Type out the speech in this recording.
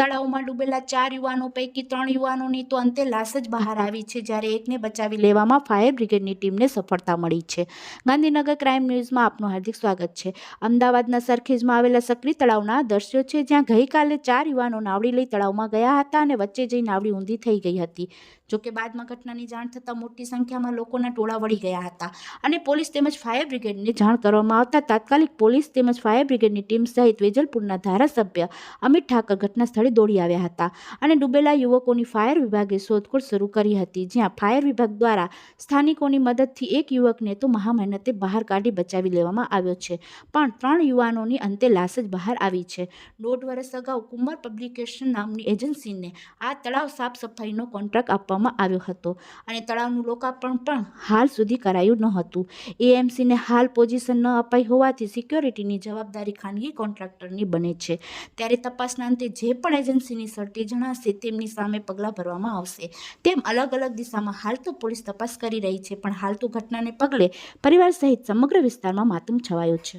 તળાવમાં ડૂબેલા ચાર યુવાનો પૈકી ત્રણ યુવાનોની તો અંતે લાશ જ બહાર આવી છે જ્યારે એકને બચાવી લેવામાં ફાયર બ્રિગેડની ટીમને સફળતા મળી છે. ગાંધીનગર ક્રાઇમ ન્યૂઝમાં આપનું હાર્દિક સ્વાગત છે. અમદાવાદના સરખેજમાં આવેલા સક્રી તળાવના દ્રશ્યો છે જ્યાં ગઈકાલે ચાર યુવાનો નાવડી લઈ તળાવમાં ગયા હતા અને વચ્ચે જઈ નાવડી ઊંધી થઈ ગઈ હતી. જોકે બાદમાં ઘટનાની જાણ થતાં મોટી સંખ્યામાં લોકોના ટોળા વળી ગયા હતા અને પોલીસ તેમજ ફાયર બ્રિગેડને જાણ કરવામાં આવતા તાત્કાલિક પોલીસ તેમજ ફાયર બ્રિગેડની ટીમ સહિત વેજલપુરના ધારાસભ્ય અમિત ઠાકર ઘટના સ્થળે દોડી આવ્યા હતા અને ડૂબેલા યુવકોની ફાયર વિભાગે શોધખોળ શરૂ કરી હતી. જ્યાં ફાયર વિભાગ દ્વારા સ્થાનિકોની મદદથી એક યુવકને તો મહામહેનતે બહાર કાઢી બચાવી લેવામાં આવ્યો છે, પણ ત્રણ યુવાનોની અંતે લાશ જ બહાર આવી છે. દોઢ વર્ષ અગાઉ કુમાર પબ્લિકેશન નામની એજન્સીને આ તળાવ સાફ સફાઈનો કોન્ટ્રાક્ટ આપવામાં આવ્યો હતો અને તળાવનું લોકાર્પણ પણ હાલ સુધી કરાયું ન હતું એએમસીને હાલ પોઝિશન ન અપાઈ હોવાથી સિક્યોરિટીની જવાબદારી ખાનગી કોન્ટ્રાક્ટરની બને છે. ત્યારે તપાસના અંતે જે પણ એજન્સીની સર્ટી જણાશે તેમની સામે પગલાં ભરવામાં આવશે. તેમ અલગ અલગ દિશામાં હાલ તો પોલીસ તપાસ કરી રહી છે, પણ હાલ તો ઘટનાને પગલે પરિવાર સહિત સમગ્ર વિસ્તારમાં માતમ છવાયો છે.